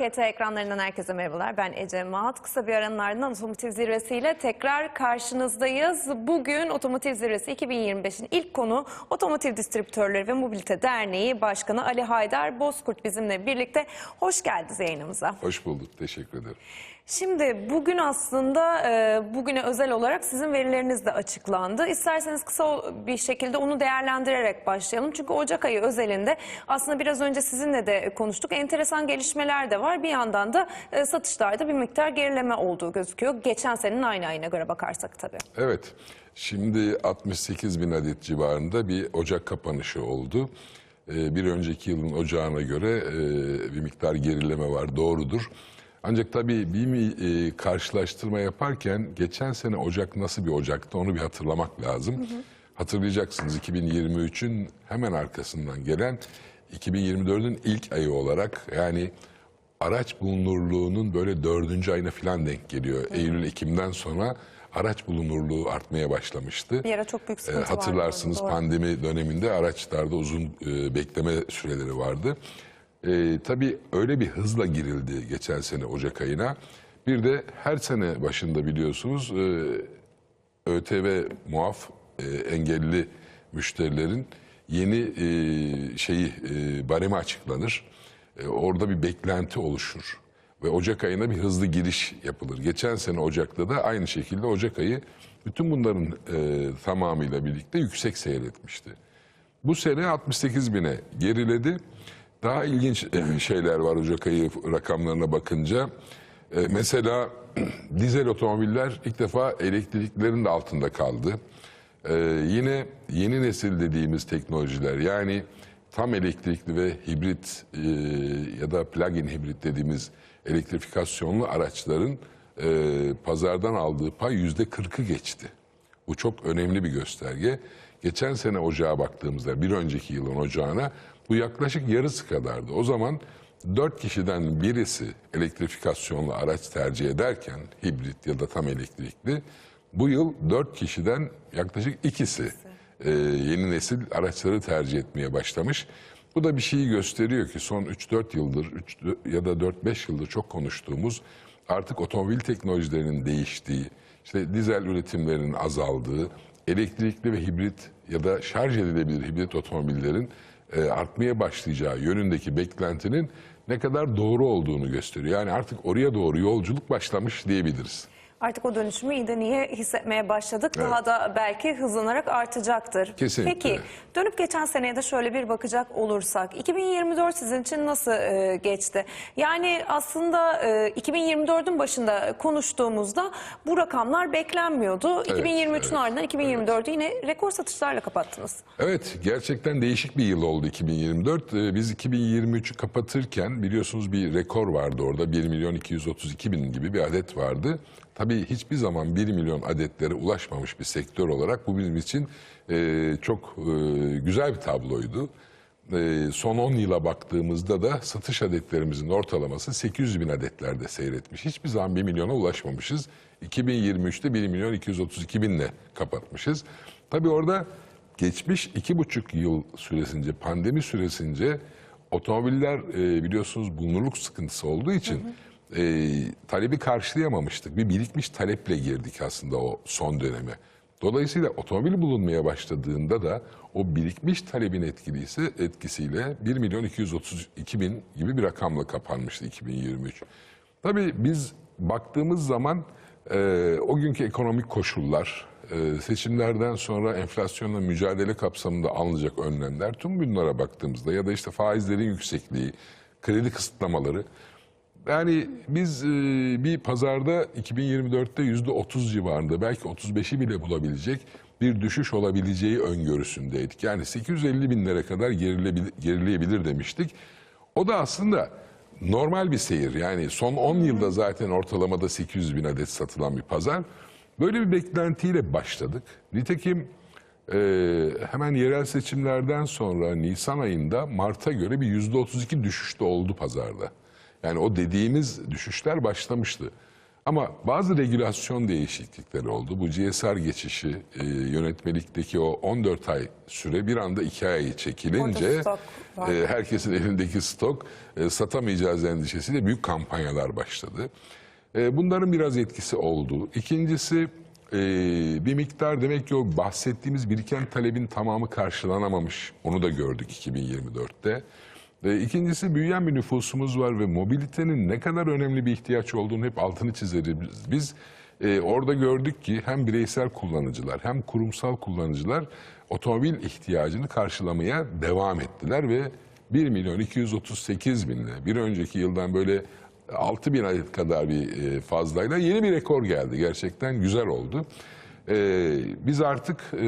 ET ekranlarından herkese merhabalar. Ben Ece Mahat. Kısa bir aranın ardından otomotiv zirvesiyle tekrar karşınızdayız. Bugün otomotiv zirvesi 2025'in ilk konu Otomotiv Distribütörleri ve Mobilite Derneği Başkanı Ali Haydar Bozkurt bizimle birlikte. Hoş geldiniz yayınımıza. Hoş bulduk. Teşekkür ederim. Şimdi bugün aslında e, bugüne özel olarak sizin verileriniz de açıklandı. İsterseniz kısa bir şekilde onu değerlendirerek başlayalım. Çünkü Ocak ayı özelinde aslında biraz önce sizinle de konuştuk. Enteresan gelişmeler de var. Bir yandan da e, satışlarda bir miktar gerileme olduğu gözüküyor. Geçen senenin aynı ayına göre bakarsak tabii. Evet. Şimdi 68 bin adet civarında bir Ocak kapanışı oldu. Ee, Bir önceki yılın ocağına göre e, bir miktar gerileme var. Doğrudur. Ancak tabii bir mi e, karşılaştırma yaparken geçen sene Ocak nasıl bir Ocak'tı onu bir hatırlamak lazım. Hatırlayacaksınız 2023'ün hemen arkasından gelen 2024'ün ilk ayı olarak yani araç bulunurluğunun böyle dördüncü ayına falan denk geliyor. Eylül-Ekim'den sonra araç bulunurluğu artmaya başlamıştı. Bir ara çok büyük Ee, sıkıntı vardı. hatırlarsınız Doğru. pandemi döneminde araçlarda uzun e, bekleme süreleri vardı. E, tabii öyle bir hızla girildi geçen sene Ocak ayına. Bir de her sene başında biliyorsunuz e, ÖTV muaf e, engelli müşterilerin yeni e, şeyi e, baremi açıklanır. E, orada bir beklenti oluşur ve Ocak ayına bir hızlı giriş yapılır. Geçen sene Ocak'ta da aynı şekilde Ocak ayı bütün bunların e, tamamıyla birlikte yüksek seyretmişti. Bu sene 68 bine geriledi. Daha ilginç e, şeyler var Ocak ayı rakamlarına bakınca. E, mesela dizel otomobiller ilk defa elektriklerin de altında kaldı. E, yine yeni nesil dediğimiz teknolojiler yani tam elektrikli ve hibrit ya da plug-in hibrit dediğimiz elektrifikasyonlu araçların pazardan aldığı pay yüzde 40'ı geçti. Bu çok önemli bir gösterge. Geçen sene ocağa baktığımızda bir önceki yılın ocağına bu yaklaşık yarısı kadardı. O zaman dört kişiden birisi elektrifikasyonlu araç tercih ederken hibrit ya da tam elektrikli bu yıl dört kişiden yaklaşık ikisi e, yeni nesil araçları tercih etmeye başlamış. Bu da bir şeyi gösteriyor ki son 3-4 yıldır 3 ya da 4-5 yıldır çok konuştuğumuz artık otomobil teknolojilerinin değiştiği, işte dizel üretimlerinin azaldığı, elektrikli ve hibrit ya da şarj edilebilir hibrit otomobillerin e, artmaya başlayacağı yönündeki beklentinin ne kadar doğru olduğunu gösteriyor. Yani artık oraya doğru yolculuk başlamış diyebiliriz. Artık o dönüşümü iyiden iyiye hissetmeye başladık. Daha da belki hızlanarak artacaktır. Kesinlikle. Peki dönüp geçen seneye de şöyle bir bakacak olursak 2024 sizin için nasıl e, geçti? Yani aslında e, 2024'ün başında konuştuğumuzda bu rakamlar beklenmiyordu. 2023'ün evet, ardından 2024'ü yine rekor satışlarla kapattınız. Evet, gerçekten değişik bir yıl oldu 2024. Ee, Biz 2023'ü kapatırken biliyorsunuz bir rekor vardı orada. 1 milyon 232 bin gibi bir adet vardı. Tabii hiçbir zaman 1 milyon adetlere ulaşmamış bir sektör olarak bu bizim için e, çok e, güzel bir tabloydu. E, son 10 yıla baktığımızda da satış adetlerimizin ortalaması 800 bin adetlerde seyretmiş. Hiçbir zaman 1 milyona ulaşmamışız. 2023'te 1 milyon 232 binle kapatmışız. Tabii orada geçmiş iki buçuk yıl süresince, pandemi süresince otomobiller e, biliyorsunuz bulunurluk sıkıntısı olduğu için e, talebi karşılayamamıştık. Bir birikmiş taleple girdik aslında o son döneme. Dolayısıyla otomobil bulunmaya başladığında da o birikmiş talebin etkilisi, etkisiyle 1 milyon 232 bin gibi bir rakamla kapanmıştı 2023. Tabii biz baktığımız zaman e, o günkü ekonomik koşullar, e, seçimlerden sonra enflasyonla mücadele kapsamında alınacak önlemler tüm bunlara baktığımızda ya da işte faizlerin yüksekliği, kredi kısıtlamaları yani biz e, bir pazarda 2024'te yüzde 30 civarında belki 35'i bile bulabilecek bir düşüş olabileceği öngörüsündeydik. Yani 850 binlere kadar gerileyebilir demiştik. O da aslında normal bir seyir. Yani son 10 yılda zaten ortalamada 800 bin adet satılan bir pazar. Böyle bir beklentiyle başladık. Nitekim Ee, hemen yerel seçimlerden sonra Nisan ayında Mart'a göre bir yüzde 32 düşüş de oldu pazarda. Yani o dediğimiz düşüşler başlamıştı. Ama bazı regülasyon değişiklikleri oldu. Bu GSR geçişi e, yönetmelikteki o 14 ay süre bir anda 2 ay çekilince e, herkesin elindeki stok e, satamayacağız endişesiyle büyük kampanyalar başladı. E, bunların biraz etkisi oldu. İkincisi e, bir miktar demek ki o bahsettiğimiz biriken talebin tamamı karşılanamamış. Onu da gördük 2024'te. E, ikincisi büyüyen bir nüfusumuz var ve mobilitenin ne kadar önemli bir ihtiyaç olduğunu hep altını çizeriz. Biz e, orada gördük ki hem bireysel kullanıcılar hem kurumsal kullanıcılar otomobil ihtiyacını karşılamaya devam ettiler ve 1 milyon 238 binle bir önceki yıldan böyle 6 bin adet kadar bir e, fazlayla yeni bir rekor geldi. Gerçekten güzel oldu. E, biz artık e,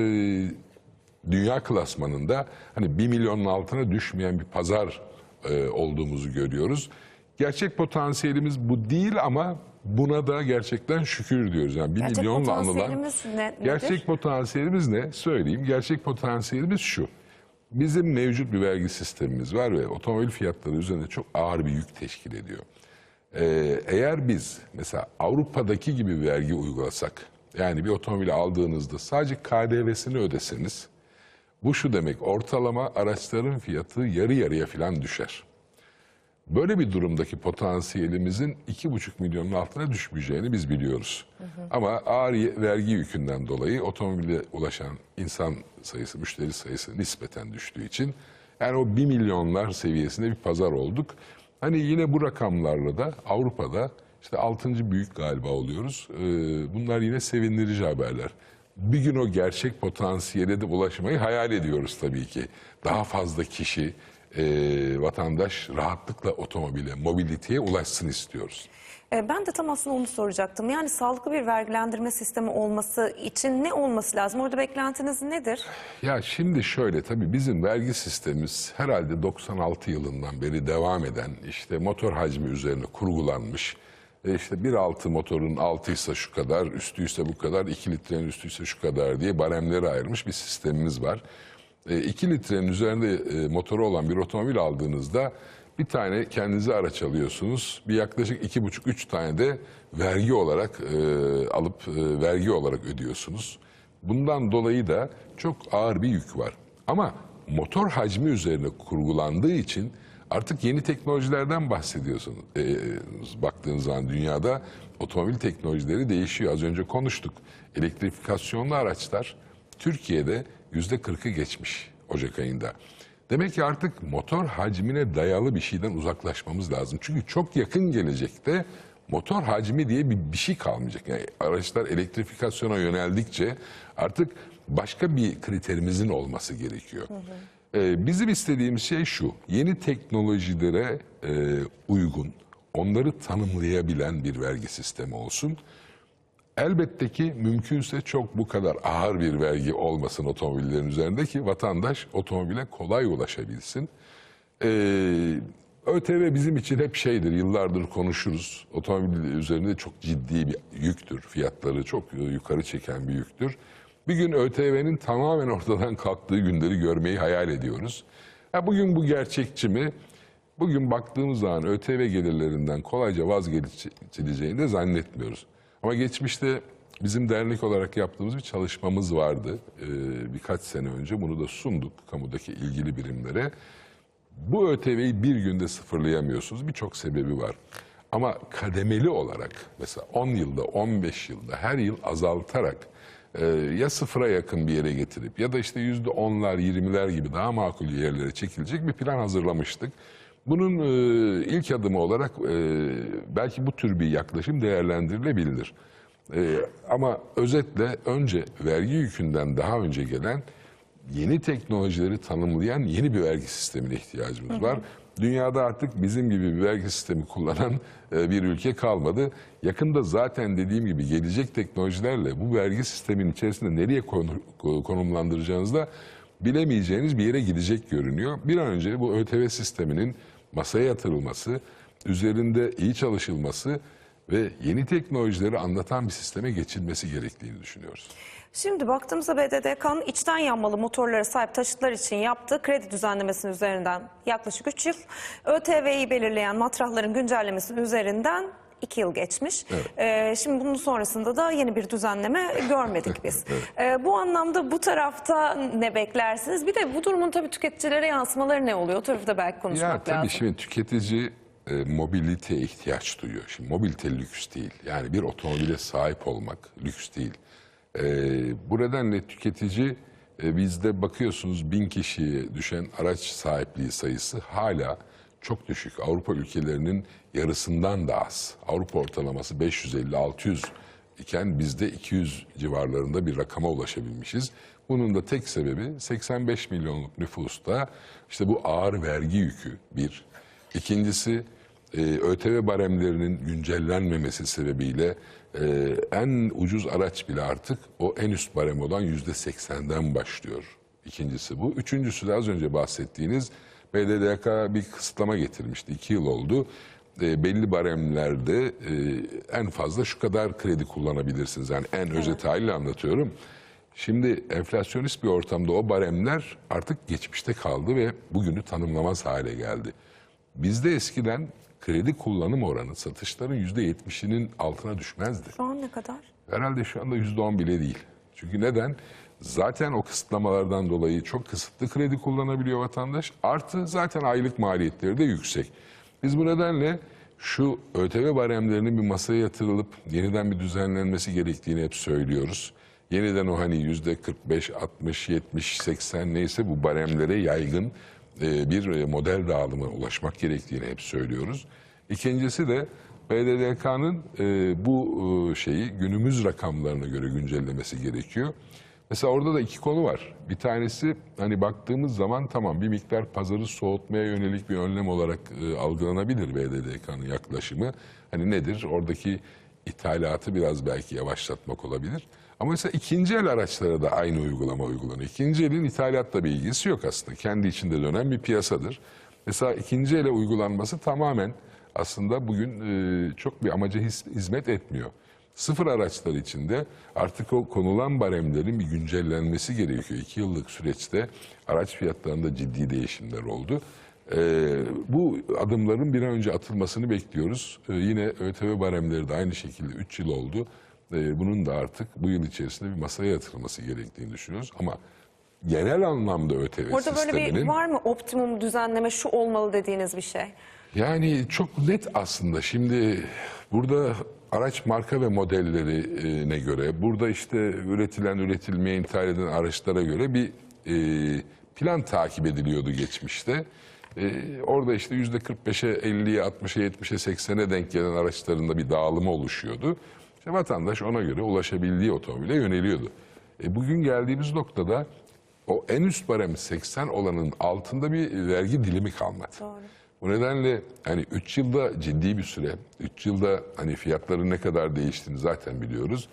dünya klasmanında hani 1 milyonun altına düşmeyen bir pazar e, olduğumuzu görüyoruz. Gerçek potansiyelimiz bu değil ama buna da gerçekten şükür diyoruz. Yani 1 Gerçek milyonla anılan potansiyelimiz ne- nedir? Gerçek potansiyelimiz ne? Söyleyeyim. Gerçek potansiyelimiz şu. Bizim mevcut bir vergi sistemimiz var ve otomobil fiyatları üzerinde çok ağır bir yük teşkil ediyor. Ee, eğer biz mesela Avrupa'daki gibi vergi uygulasak, yani bir otomobili aldığınızda sadece KDV'sini ödeseniz, bu şu demek, ortalama araçların fiyatı yarı yarıya falan düşer. Böyle bir durumdaki potansiyelimizin 2,5 milyonun altına düşmeyeceğini biz biliyoruz. Ama ağır vergi yükünden dolayı otomobile ulaşan insan sayısı, müşteri sayısı nispeten düştüğü için yani o 1 milyonlar seviyesinde bir pazar olduk. Hani yine bu rakamlarla da Avrupa'da işte 6. büyük galiba oluyoruz. Ee, Bunlar yine sevindirici haberler. Bir gün o gerçek potansiyele de ulaşmayı hayal ediyoruz tabii ki. Daha fazla kişi, e, vatandaş rahatlıkla otomobile, mobiliteye ulaşsın istiyoruz. E, Ben de tam aslında onu soracaktım. Yani sağlıklı bir vergilendirme sistemi olması için ne olması lazım? Orada beklentiniz nedir? Ya şimdi şöyle tabii bizim vergi sistemimiz herhalde 96 yılından beri devam eden işte motor hacmi üzerine kurgulanmış. E işte 1.6 motorun altıysa şu kadar, üstüyse bu kadar, 2 litrenin üstüyse şu kadar diye baremlere ayırmış bir sistemimiz var. 2 litrenin üzerinde e, motoru olan bir otomobil aldığınızda bir tane kendinize araç alıyorsunuz. Bir yaklaşık iki buçuk üç tane de vergi olarak e, alıp e, vergi olarak ödüyorsunuz. Bundan dolayı da çok ağır bir yük var. Ama motor hacmi üzerine kurgulandığı için artık yeni teknolojilerden bahsediyorsunuz. E, baktığınız zaman dünyada otomobil teknolojileri değişiyor. Az önce konuştuk. Elektrifikasyonlu araçlar Türkiye'de yüzde 40'ı geçmiş Ocak ayında. Demek ki artık motor hacmine dayalı bir şeyden uzaklaşmamız lazım. Çünkü çok yakın gelecekte motor hacmi diye bir, bir şey kalmayacak. Yani araçlar elektrifikasyona yöneldikçe artık başka bir kriterimizin olması gerekiyor. Ee, bizim istediğimiz şey şu, yeni teknolojilere e, uygun, onları tanımlayabilen bir vergi sistemi olsun. Elbette ki mümkünse çok bu kadar ağır bir vergi olmasın otomobillerin üzerinde ki vatandaş otomobile kolay ulaşabilsin. Ee, ÖTV bizim için hep şeydir, yıllardır konuşuruz. Otomobil üzerinde çok ciddi bir yüktür. Fiyatları çok yukarı çeken bir yüktür. Bir gün ÖTV'nin tamamen ortadan kalktığı günleri görmeyi hayal ediyoruz. Ha, bugün bu gerçekçi mi? Bugün baktığımız zaman ÖTV gelirlerinden kolayca vazgeçileceğini de zannetmiyoruz. Ama geçmişte bizim dernek olarak yaptığımız bir çalışmamız vardı. Ee, birkaç sene önce bunu da sunduk kamudaki ilgili birimlere. Bu ÖTV'yi bir günde sıfırlayamıyorsunuz. Birçok sebebi var. Ama kademeli olarak mesela 10 yılda, 15 yılda her yıl azaltarak e, ya sıfıra yakın bir yere getirip ya da işte yüzde onlar, yirmiler gibi daha makul yerlere çekilecek bir plan hazırlamıştık. Bunun e, ilk adımı olarak e, belki bu tür bir yaklaşım değerlendirilebilir. E, ama özetle önce vergi yükünden daha önce gelen yeni teknolojileri tanımlayan yeni bir vergi sistemine ihtiyacımız var. Dünyada artık bizim gibi bir vergi sistemi kullanan e, bir ülke kalmadı. Yakında zaten dediğim gibi gelecek teknolojilerle bu vergi sistemin içerisinde nereye konu- konumlandıracağınızda bilemeyeceğiniz bir yere gidecek görünüyor. Bir an önce bu ÖTV sisteminin masaya yatırılması, üzerinde iyi çalışılması ve yeni teknolojileri anlatan bir sisteme geçilmesi gerektiğini düşünüyoruz. Şimdi baktığımızda BDDK'nın içten yanmalı motorlara sahip taşıtlar için yaptığı kredi düzenlemesinin üzerinden yaklaşık 3 yıl, ÖTV'yi belirleyen matrahların güncellemesinin üzerinden 2 yıl geçmiş. Ee, şimdi bunun sonrasında da yeni bir düzenleme görmedik biz. Ee, bu anlamda bu tarafta ne beklersiniz? Bir de bu durumun tabii tüketicilere yansımaları ne oluyor? O tarafı da belki konuşmak Ya tabii lazım. şimdi tüketici e, mobiliteye ihtiyaç duyuyor. Şimdi mobilite lüks değil. Yani bir otomobile sahip olmak lüks değil. E, bu nedenle tüketici e, bizde bakıyorsunuz bin kişiye düşen araç sahipliği sayısı hala çok düşük. Avrupa ülkelerinin yarısından da az. Avrupa ortalaması 550-600 iken bizde 200 civarlarında bir rakama ulaşabilmişiz. Bunun da tek sebebi 85 milyonluk nüfusta işte bu ağır vergi yükü bir. İkincisi e, ÖTV baremlerinin güncellenmemesi sebebiyle e, en ucuz araç bile artık o en üst barem olan yüzde seksenden başlıyor. İkincisi bu. Üçüncüsü de az önce bahsettiğiniz BDDK bir kısıtlama getirmişti. İki yıl oldu. E, belli baremlerde e, en fazla şu kadar kredi kullanabilirsiniz. Yani en özet haliyle anlatıyorum. Şimdi enflasyonist bir ortamda o baremler artık geçmişte kaldı ve bugünü tanımlamaz hale geldi. Bizde eskiden kredi kullanım oranı satışların yüzde yetmişinin altına düşmezdi. Şu an ne kadar? Herhalde şu anda yüzde on bile değil. Çünkü neden? Zaten o kısıtlamalardan dolayı çok kısıtlı kredi kullanabiliyor vatandaş. Artı zaten aylık maliyetleri de yüksek. Biz bu nedenle şu ÖTV baremlerinin bir masaya yatırılıp yeniden bir düzenlenmesi gerektiğini hep söylüyoruz. Yeniden o hani yüzde 45, 60, 70, 80 neyse bu baremlere yaygın bir e, model dağılıma ulaşmak gerektiğini hep söylüyoruz. İkincisi de BDDK'nın e, bu e, şeyi günümüz rakamlarına göre güncellemesi gerekiyor. Mesela orada da iki konu var. Bir tanesi hani baktığımız zaman tamam bir miktar pazarı soğutmaya yönelik bir önlem olarak e, algılanabilir BDDK'nın yaklaşımı. Hani nedir? Oradaki ithalatı biraz belki yavaşlatmak olabilir. Ama mesela ikinci el araçlara da aynı uygulama uygulanıyor. İkinci elin ithalatla bir ilgisi yok aslında. Kendi içinde dönen bir piyasadır. Mesela ikinci ele uygulanması tamamen aslında bugün e, çok bir amaca hizmet etmiyor. Sıfır araçlar içinde artık o konulan baremlerin bir güncellenmesi gerekiyor. İki yıllık süreçte araç fiyatlarında ciddi değişimler oldu. Ee, bu adımların bir an önce atılmasını bekliyoruz. Ee, yine ÖTV baremleri de aynı şekilde 3 yıl oldu. Ee, bunun da artık bu yıl içerisinde bir masaya yatırılması gerektiğini düşünüyoruz. Ama genel anlamda ÖTV Orada böyle bir var mı optimum düzenleme şu olmalı dediğiniz bir şey? Yani çok net aslında. Şimdi burada araç marka ve modellerine göre, burada işte üretilen, üretilmeye ithal edilen araçlara göre bir e, plan takip ediliyordu geçmişte. E, orada işte yüzde 45'e, 50'ye, 60'a, 70'e, 80'e denk gelen araçlarında bir dağılımı oluşuyordu. İşte vatandaş ona göre ulaşabildiği otomobile yöneliyordu. E, bugün geldiğimiz noktada o en üst barem 80 olanın altında bir vergi dilimi kalmadı. Doğru. Bu nedenle hani 3 yılda ciddi bir süre, 3 yılda hani fiyatların ne kadar değiştiğini zaten biliyoruz.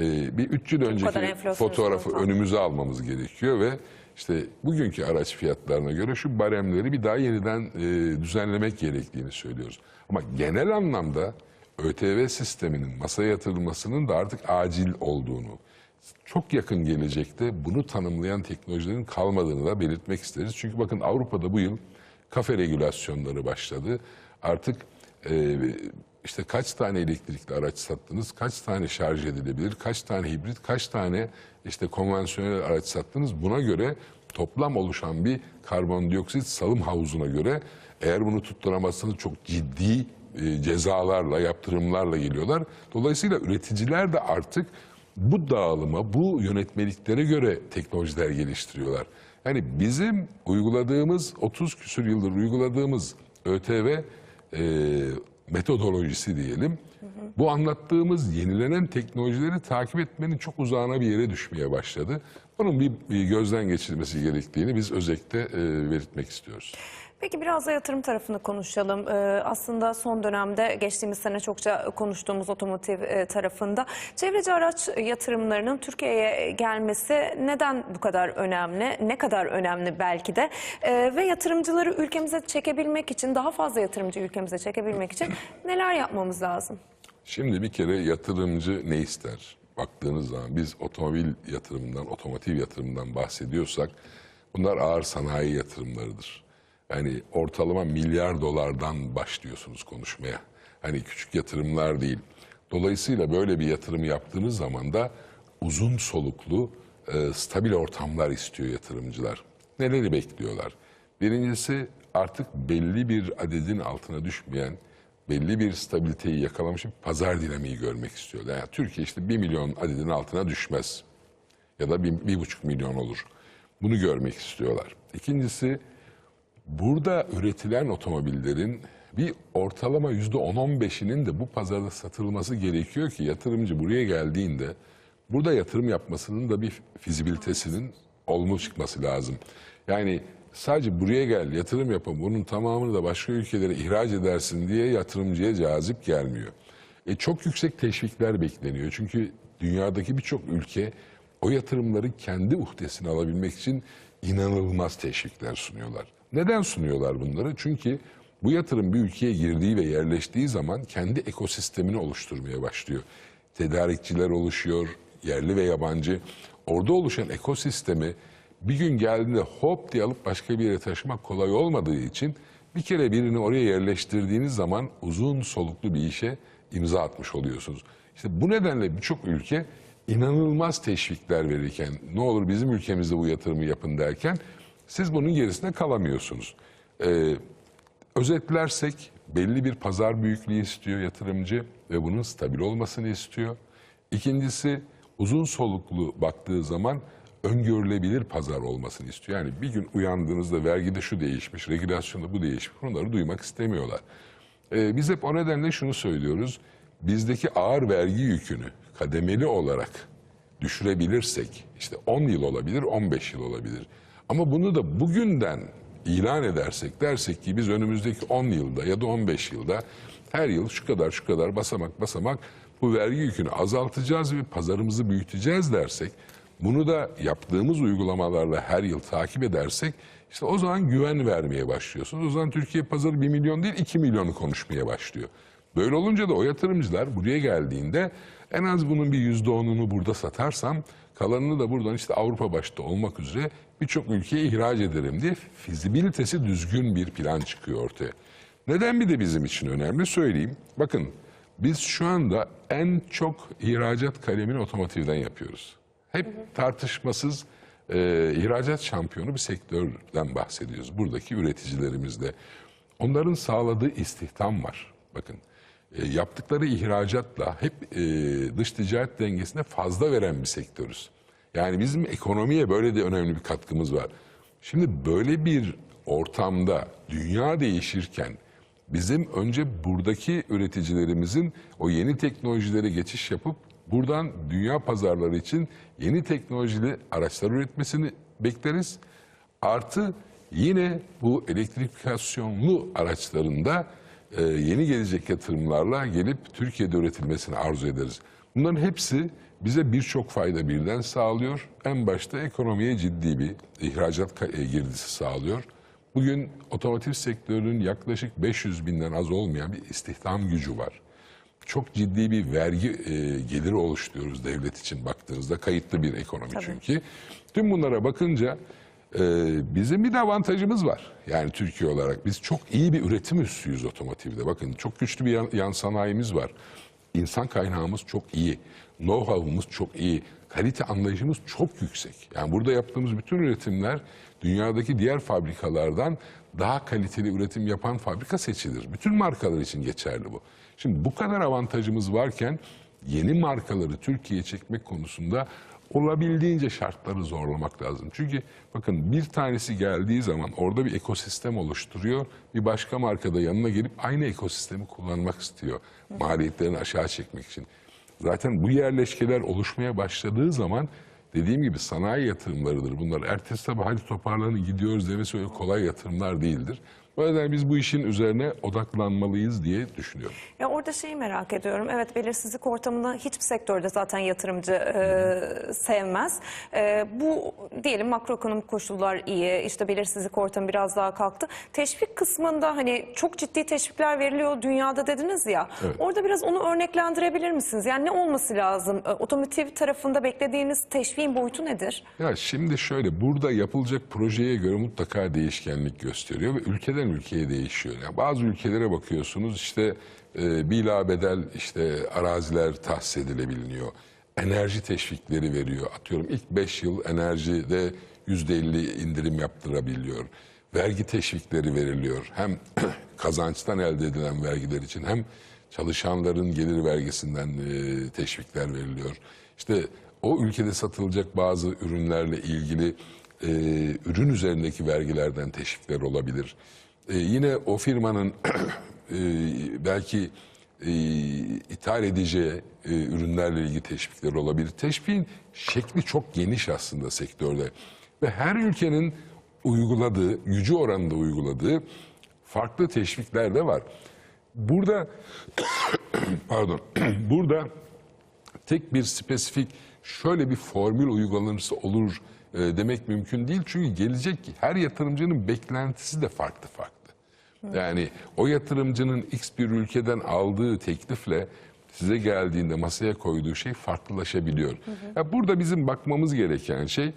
Ee, bir 3 yıl kadar önceki fotoğrafı önümüze almamız gerekiyor ve işte bugünkü araç fiyatlarına göre şu baremleri bir daha yeniden e, düzenlemek gerektiğini söylüyoruz. Ama genel anlamda ÖTV sisteminin masaya yatırılmasının da artık acil olduğunu, çok yakın gelecekte bunu tanımlayan teknolojilerin kalmadığını da belirtmek isteriz. Çünkü bakın Avrupa'da bu yıl kafe regülasyonları başladı. Artık e, işte kaç tane elektrikli araç sattınız, kaç tane şarj edilebilir, kaç tane hibrit, kaç tane işte konvansiyonel araç sattınız. Buna göre toplam oluşan bir karbondioksit salım havuzuna göre eğer bunu tutturamazsanız çok ciddi e, cezalarla, yaptırımlarla geliyorlar. Dolayısıyla üreticiler de artık bu dağılıma, bu yönetmeliklere göre teknolojiler geliştiriyorlar. Yani bizim uyguladığımız 30 küsur yıldır uyguladığımız ÖTV e, metodolojisi diyelim. Bu anlattığımız yenilenen teknolojileri takip etmenin çok uzağına bir yere düşmeye başladı. Bunun bir, bir gözden geçirilmesi gerektiğini biz özellikle e, belirtmek istiyoruz. Peki biraz da yatırım tarafını konuşalım. Ee, aslında son dönemde geçtiğimiz sene çokça konuştuğumuz otomotiv e, tarafında çevreci araç yatırımlarının Türkiye'ye gelmesi neden bu kadar önemli? Ne kadar önemli belki de? Ee, ve yatırımcıları ülkemize çekebilmek için, daha fazla yatırımcı ülkemize çekebilmek için neler yapmamız lazım? Şimdi bir kere yatırımcı ne ister? Baktığınız zaman biz otomobil yatırımından, otomotiv yatırımından bahsediyorsak bunlar ağır sanayi yatırımlarıdır. Yani ortalama milyar dolardan başlıyorsunuz konuşmaya. Hani küçük yatırımlar değil. Dolayısıyla böyle bir yatırım yaptığınız zaman da uzun soluklu, e, stabil ortamlar istiyor yatırımcılar. Neleri bekliyorlar? Birincisi artık belli bir adedin altına düşmeyen, belli bir stabiliteyi yakalamış bir pazar dinamiği görmek istiyorlar. Yani Türkiye işte 1 milyon adedin altına düşmez. Ya da 1,5 milyon olur. Bunu görmek istiyorlar. İkincisi burada üretilen otomobillerin bir ortalama yüzde 10-15'inin de bu pazarda satılması gerekiyor ki yatırımcı buraya geldiğinde burada yatırım yapmasının da bir fizibilitesinin olmuş çıkması lazım. Yani sadece buraya gel yatırım yapın bunun tamamını da başka ülkelere ihraç edersin diye yatırımcıya cazip gelmiyor. E, çok yüksek teşvikler bekleniyor. Çünkü dünyadaki birçok ülke o yatırımları kendi uhdesine alabilmek için inanılmaz teşvikler sunuyorlar. Neden sunuyorlar bunları? Çünkü bu yatırım bir ülkeye girdiği ve yerleştiği zaman kendi ekosistemini oluşturmaya başlıyor. Tedarikçiler oluşuyor, yerli ve yabancı. Orada oluşan ekosistemi bir gün geldiğinde hop diye alıp başka bir yere taşımak kolay olmadığı için bir kere birini oraya yerleştirdiğiniz zaman uzun soluklu bir işe imza atmış oluyorsunuz. İşte bu nedenle birçok ülke inanılmaz teşvikler verirken ne olur bizim ülkemizde bu yatırımı yapın derken siz bunun gerisinde kalamıyorsunuz. Ee, özetlersek belli bir pazar büyüklüğü istiyor yatırımcı ve bunun stabil olmasını istiyor. İkincisi uzun soluklu baktığı zaman öngörülebilir pazar olmasını istiyor. Yani bir gün uyandığınızda vergide şu değişmiş, regülasyonda bu değişmiş. Bunları duymak istemiyorlar. Ee, biz hep o nedenle şunu söylüyoruz. Bizdeki ağır vergi yükünü kademeli olarak düşürebilirsek işte 10 yıl olabilir, 15 yıl olabilir. Ama bunu da bugünden ilan edersek dersek ki biz önümüzdeki 10 yılda ya da 15 yılda her yıl şu kadar şu kadar basamak basamak bu vergi yükünü azaltacağız ve pazarımızı büyüteceğiz dersek bunu da yaptığımız uygulamalarla her yıl takip edersek işte o zaman güven vermeye başlıyorsunuz. O zaman Türkiye pazarı 1 milyon değil 2 milyonu konuşmaya başlıyor. Böyle olunca da o yatırımcılar buraya geldiğinde en az bunun bir yüzde onunu burada satarsam kalanını da buradan işte Avrupa başta olmak üzere birçok ülkeye ihraç ederim diye fizibilitesi düzgün bir plan çıkıyor ortaya. Neden bir de bizim için önemli söyleyeyim. Bakın biz şu anda en çok ihracat kalemini otomotivden yapıyoruz. Hep tartışmasız e, ihracat şampiyonu bir sektörden bahsediyoruz. Buradaki üreticilerimizde. Onların sağladığı istihdam var. Bakın e, yaptıkları ihracatla hep e, dış ticaret dengesine fazla veren bir sektörüz. Yani bizim ekonomiye böyle de önemli bir katkımız var. Şimdi böyle bir ortamda dünya değişirken bizim önce buradaki üreticilerimizin o yeni teknolojilere geçiş yapıp buradan dünya pazarları için yeni teknolojili araçlar üretmesini bekleriz. Artı yine bu elektrifikasyonlu araçlarında e, yeni gelecek yatırımlarla gelip Türkiye'de üretilmesini arzu ederiz. Bunların hepsi bize birçok fayda birden sağlıyor. En başta ekonomiye ciddi bir ihracat e, girdisi sağlıyor. Bugün otomotiv sektörünün yaklaşık 500 binden az olmayan bir istihdam gücü var. Çok ciddi bir vergi e, geliri oluşturuyoruz devlet için baktığınızda. Kayıtlı bir ekonomi çünkü. Tüm bunlara bakınca e, bizim bir de avantajımız var. Yani Türkiye olarak biz çok iyi bir üretim üssüyüz otomotivde. Bakın çok güçlü bir yan, yan sanayimiz var. İnsan kaynağımız çok iyi. Know-how'umuz çok iyi. Kalite anlayışımız çok yüksek. Yani burada yaptığımız bütün üretimler dünyadaki diğer fabrikalardan daha kaliteli üretim yapan fabrika seçilir. Bütün markalar için geçerli bu. Şimdi bu kadar avantajımız varken yeni markaları Türkiye'ye çekmek konusunda olabildiğince şartları zorlamak lazım. Çünkü bakın bir tanesi geldiği zaman orada bir ekosistem oluşturuyor. Bir başka markada yanına gelip aynı ekosistemi kullanmak istiyor. Maliyetlerini aşağı çekmek için. Zaten bu yerleşkeler oluşmaya başladığı zaman dediğim gibi sanayi yatırımlarıdır bunlar. Ertesi sabah hadi toparlanın gidiyoruz demesi öyle kolay yatırımlar değildir. O yüzden biz bu işin üzerine odaklanmalıyız diye düşünüyorum. Ya orada şeyi merak ediyorum. Evet belirsizlik ortamında hiçbir sektörde zaten yatırımcı e, sevmez. E, bu diyelim makroekonomik koşullar iyi. işte belirsizlik ortamı biraz daha kalktı. Teşvik kısmında hani çok ciddi teşvikler veriliyor dünyada dediniz ya. Evet. Orada biraz onu örneklendirebilir misiniz? Yani ne olması lazım? E, Otomotiv tarafında beklediğiniz teşviğin boyutu nedir? Ya şimdi şöyle burada yapılacak projeye göre mutlaka değişkenlik gösteriyor ve ülkeden ülkeye değişiyor. Yani bazı ülkelere bakıyorsunuz işte e, bila bedel işte araziler tahsis edilebiliyor. Enerji teşvikleri veriyor. Atıyorum ilk 5 yıl enerjide %50 indirim yaptırabiliyor. Vergi teşvikleri veriliyor. Hem kazançtan elde edilen vergiler için hem çalışanların gelir vergisinden e, teşvikler veriliyor. İşte o ülkede satılacak bazı ürünlerle ilgili e, ürün üzerindeki vergilerden teşvikler olabilir. E, yine o firmanın e, belki e, ithal edeceği e, ürünlerle ilgili teşvikler olabilir. Teşviğin şekli çok geniş aslında sektörde ve her ülkenin uyguladığı, gücü oranında uyguladığı farklı teşvikler de var. Burada pardon burada tek bir spesifik şöyle bir formül uygulanırsa olur e, demek mümkün değil. Çünkü gelecek her yatırımcının beklentisi de farklı farklı. Yani o yatırımcının X bir ülkeden aldığı teklifle size geldiğinde masaya koyduğu şey farklılaşabiliyor. Ya burada bizim bakmamız gereken şey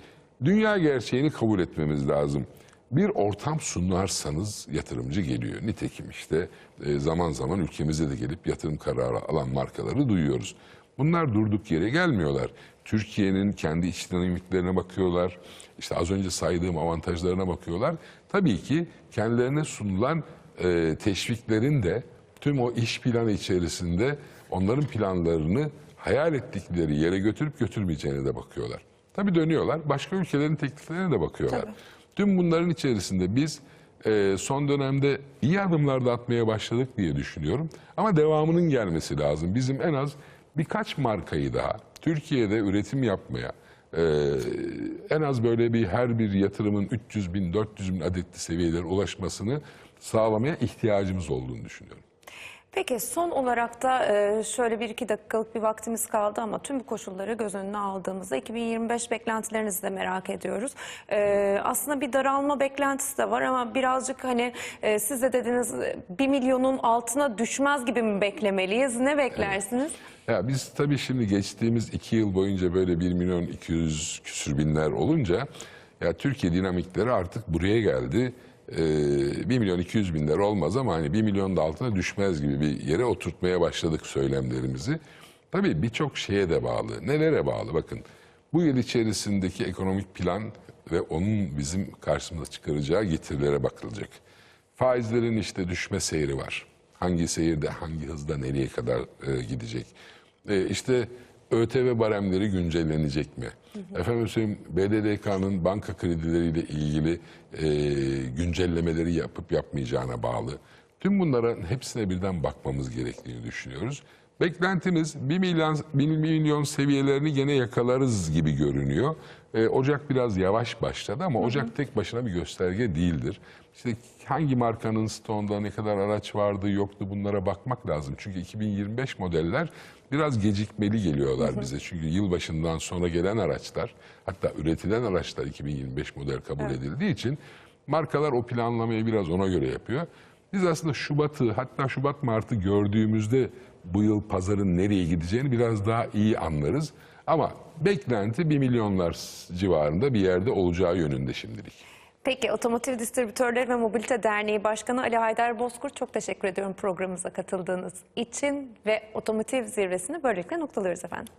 dünya gerçeğini kabul etmemiz lazım. Bir ortam sunarsanız yatırımcı geliyor. Nitekim işte e, zaman zaman ülkemize de gelip yatırım kararı alan markaları duyuyoruz. Bunlar durduk yere gelmiyorlar. Türkiye'nin kendi iç dinamiklerine bakıyorlar. İşte az önce saydığım avantajlarına bakıyorlar. Tabii ki kendilerine sunulan e, teşviklerin de tüm o iş planı içerisinde onların planlarını hayal ettikleri yere götürüp götürmeyeceğine de bakıyorlar. Tabii dönüyorlar. Başka ülkelerin tekliflerine de bakıyorlar. Tabii. Tüm bunların içerisinde biz e, son dönemde iyi adımlar da atmaya başladık diye düşünüyorum. Ama devamının gelmesi lazım. Bizim en az birkaç markayı daha Türkiye'de üretim yapmaya, e, en az böyle bir her bir yatırımın 300 bin, 400 bin adetli seviyelere ulaşmasını sağlamaya ihtiyacımız olduğunu düşünüyorum. Peki son olarak da e, şöyle bir iki dakikalık bir vaktimiz kaldı ama tüm bu koşulları göz önüne aldığımızda 2025 beklentilerinizi de merak ediyoruz. E, Aslında bir daralma beklentisi de var ama birazcık hani e, siz de dediniz e, 1 milyonun altına düşmez gibi mi beklemeliyiz? Ne beklersiniz? Ya biz tabii şimdi geçtiğimiz iki yıl boyunca böyle 1 milyon 200 küsür binler olunca ya Türkiye dinamikleri artık buraya geldi. Ee, 1 milyon 200 binler olmaz ama hani 1 milyonun da altına düşmez gibi bir yere oturtmaya başladık söylemlerimizi. Tabii birçok şeye de bağlı. Nelere bağlı? Bakın bu yıl içerisindeki ekonomik plan ve onun bizim karşımıza çıkaracağı getirilere bakılacak. Faizlerin işte düşme seyri var. Hangi seyirde, hangi hızda, nereye kadar e, gidecek? E, işte ÖTV baremleri güncellenecek mi? Efendim söyleyeyim BDDK'nın banka kredileriyle ilgili e, güncellemeleri yapıp yapmayacağına bağlı. Tüm bunlara hepsine birden bakmamız gerektiğini düşünüyoruz. Beklentimiz 1 milyon, 1 milyon seviyelerini gene yakalarız gibi görünüyor. Ee, Ocak biraz yavaş başladı ama Ocak tek başına bir gösterge değildir. İşte hangi markanın stoğunda ne kadar araç vardı yoktu bunlara bakmak lazım. Çünkü 2025 modeller biraz gecikmeli geliyorlar bize. Çünkü yılbaşından sonra gelen araçlar hatta üretilen araçlar 2025 model kabul edildiği için markalar o planlamayı biraz ona göre yapıyor. Biz aslında Şubat'ı hatta Şubat Mart'ı gördüğümüzde bu yıl pazarın nereye gideceğini biraz daha iyi anlarız. Ama beklenti 1 milyonlar civarında bir yerde olacağı yönünde şimdilik. Peki Otomotiv Distribütörleri ve Mobilite Derneği Başkanı Ali Haydar Bozkurt çok teşekkür ediyorum programımıza katıldığınız için ve Otomotiv Zirvesi'ni böylelikle noktalıyoruz efendim.